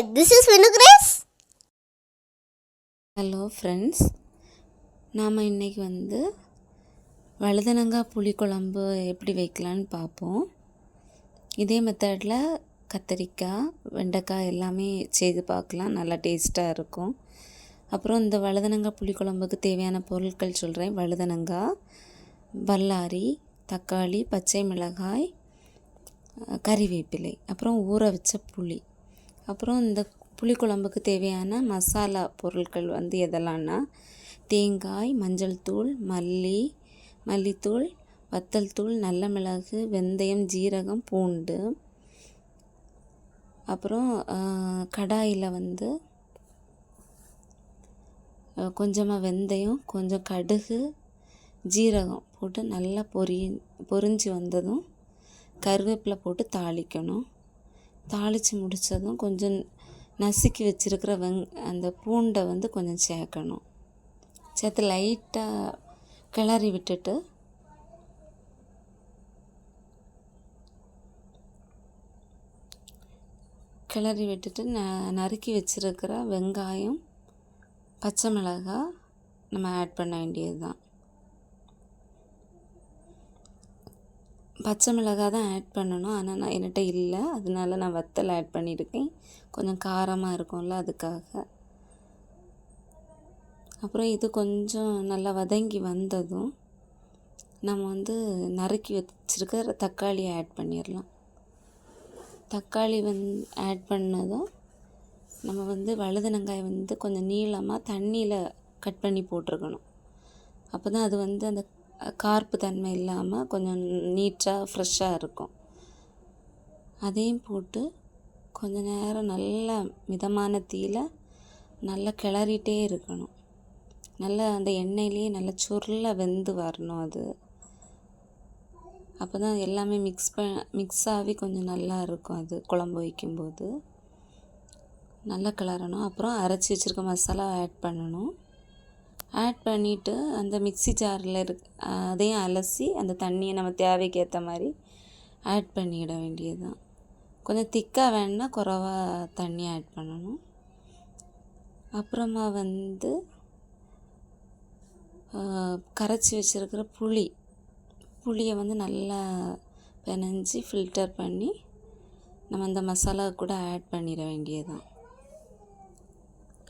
This is Vinugrace hello friends நாம் இன்றைக்கி வந்து வழுதனங்காய் புளிக்குழம்பு எப்படி வைக்கலான்னு பார்ப்போம். இதே மெத்தடில் கத்தரிக்காய் வெண்டைக்காய் எல்லாமே செய்து பார்க்கலாம். நல்லா டேஸ்ட்டாக இருக்கும். அப்புறம் இந்த வழுதனங்காய் புளிக்குழம்புக்கு தேவையான பொருட்கள் சொல்கிறேன் வழுதனங்காய் வல்லாரி தக்காளி பச்சை மிளகாய் கறிவேப்பிலை. அப்புறம் ஊற வச்ச புளி. அப்புறம் இந்த புளிக்குழம்புக்கு தேவையான மசாலா பொருட்கள் வந்து எதெல்லாம்னா தேங்காய் மஞ்சள் தூள் மல்லி மல்லித்தூள் வத்தல் தூள் நல்ல மிளகு வெந்தயம் ஜீரகம் பூண்டு. அப்புறம் கடாயில் வந்து கொஞ்சமாக வெந்தயம் கொஞ்சம் கடுகு ஜீரகம் போட்டு நல்லா பொரி பொரிஞ்சு வந்ததும் கருவேப்பிலை போட்டு தாளிக்கணும். தாளித்து முடித்ததும் கொஞ்சம் நசுக்கி வச்சுருக்கிற வெங் அந்த பூண்டை வந்து கொஞ்சம் சேர்க்கணும். சேர்த்து லைட்டாக கிளறி விட்டுட்டு கிளறி விட்டுட்டு ந நறுக்கி வச்சுருக்கிற வெங்காயம் பச்சை மிளகாய் நம்ம ஆட் பண்ண வேண்டியது தான் பச்சை மிளகாய் தான் ஆட் பண்ணணும். ஆனால் நான் என்கிட்ட இல்லை. அதனால நான் வத்தல் ஆட் பண்ணியிருக்கேன். கொஞ்சம் காரமாக இருக்கும்ல அதுக்காக. அப்புறம் இது கொஞ்சம் நல்லா வதங்கி வந்ததும் நம்ம வந்து நறுக்கி வச்சிருக்கிற தக்காளியை ஆட் பண்ணிடலாம் தக்காளி வந் ஆட் பண்ணதும் நம்ம வந்து வழுதுனங்காய் வந்து கொஞ்சம் நீளமாக தண்ணியில் கட் பண்ணி போட்டிருக்கணும். அப்போ தான் அது வந்து அந்த கார்ப்பு தன்மை இல்லாமல் கொஞ்சம் நீட்டாக ஃப்ரெஷ்ஷாக இருக்கும். அதையும் போட்டு கொஞ்ச நேரம் நல்லா மிதமான தீயில் நல்லா கிளறிட்டே இருக்கணும். நல்லா அந்த எண்ணெயிலேயே நல்லா சுருள வெந்து வரணும் அது. அப்போ தான் எல்லாமே மிக்ஸ் ப மிக்ஸ் ஆகி கொஞ்சம் நல்லா இருக்கும் அது குழம்பு வைக்கும்போது. நல்லா கிளறணும். அப்புறம் அரைச்சி வச்சுருக்க மசாலா ஆட் பண்ணணும். ஆட் பண்ணிவிட்டு அந்த மிக்ஸி ஜாரில் இருக் அதையும் அலசி அந்த தண்ணியை நம்ம தேவைக்கு ஏற்ற மாதிரி ஆட் பண்ணிட வேண்டியது தான் கொஞ்சம் திக்காக வேணுன்னா குறவா தண்ணி ஆட் பண்ணணும். அப்புறமா வந்து கரைச்சி வச்சுருக்கிற புளி புளியை வந்து நல்லா பிணைஞ்சி ஃபில்டர் பண்ணி நம்ம அந்த மசாலா கூட ஆட் பண்ணிட வேண்டியதுதான்.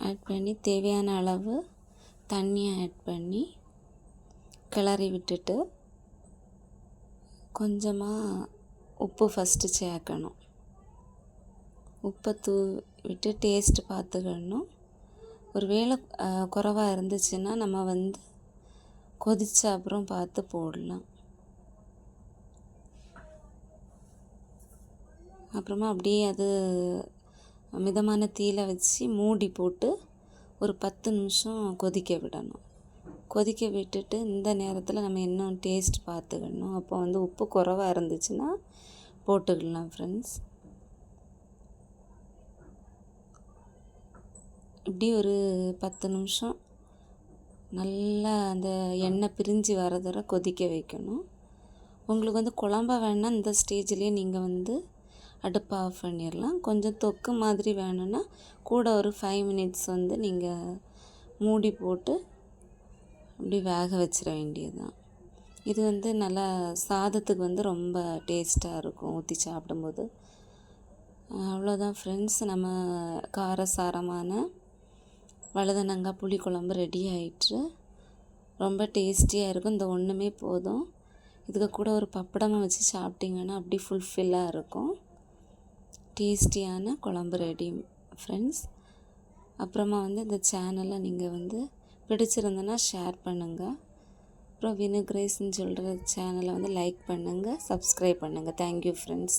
ஆட் பண்ணி தேவையான அளவு தண்ணியை ஆட் பண்ணி கிளறி விட்டுட்டு கொஞ்சமாக உப்பு ஃபஸ்ட்டு சேர்க்கணும். உப்பை தூ விட்டு டேஸ்ட்டு பார்த்துக்கணும். ஒரு வேளை குறவாக இருந்துச்சுன்னா நம்ம வந்து கொதிச்ச அப்புறம் பார்த்து போடலாம். அப்புறமா அப்படியே அது மிதமான தீயில வச்சு மூடி போட்டு ஒரு பத்து நிமிஷம் கொதிக்க விடணும். கொதிக்க விட்டுட்டு இந்த நேரத்தில் நம்ம இன்னும் டேஸ்ட் பார்த்துக்கணும்? அப்போ வந்து உப்பு குறவாக இருந்துச்சுன்னா போட்டுக்கலாம் ஃப்ரெண்ட்ஸ் இப்படி ஒரு பத்து நிமிஷம் நல்லா அந்த எண்ணெய் பிரிஞ்சு வர கொதிக்க வைக்கணும். உங்களுக்கு வந்து குழம்பா வேணால் இந்த ஸ்டேஜ்லேயே நீங்கள் வந்து அடுப்பை ஆஃப் பண்ணிடலாம். கொஞ்சம் தொக்கு மாதிரி வேணும்னா கூட ஒரு ஃபைவ் மினிட்ஸ் வந்து நீங்கள் மூடி போட்டு அப்படி வேக வச்சிட வேண்டியது தான் இது வந்து நல்லா சாதத்துக்கு வந்து ரொம்ப டேஸ்ட்டாக இருக்கும் ஊற்றி சாப்பிடும்போது. அவ்வளோதான் ஃப்ரெண்ட்ஸ் நம்ம காரசாரமான வழுதனங்காய் புளிக்குழம்பு ரெடி ஆயிட்டு ரொம்ப டேஸ்டியாக இருக்கும். இந்த ஒன்றுமே போதும். இதுக்கு கூட ஒரு பப்படமாக வச்சு சாப்பிட்டிங்கன்னா அப்படி ஃபுல்ஃபில்லாக இருக்கும். டேஸ்டியான குழம்பு ரெடி ஃப்ரெண்ட்ஸ் அப்புறமா வந்து இந்த சேனலை நீங்கள் வந்து பிடிச்சிருந்தனா ஷேர் பண்ணுங்கள் அப்புறம் வினுக்ரேஸ்ன்னு சொல்கிற சேனலை வந்து லைக் பண்ணுங்கள் சப்ஸ்கிரைப் பண்ணுங்கள் தேங்க்யூ ஃப்ரெண்ட்ஸ்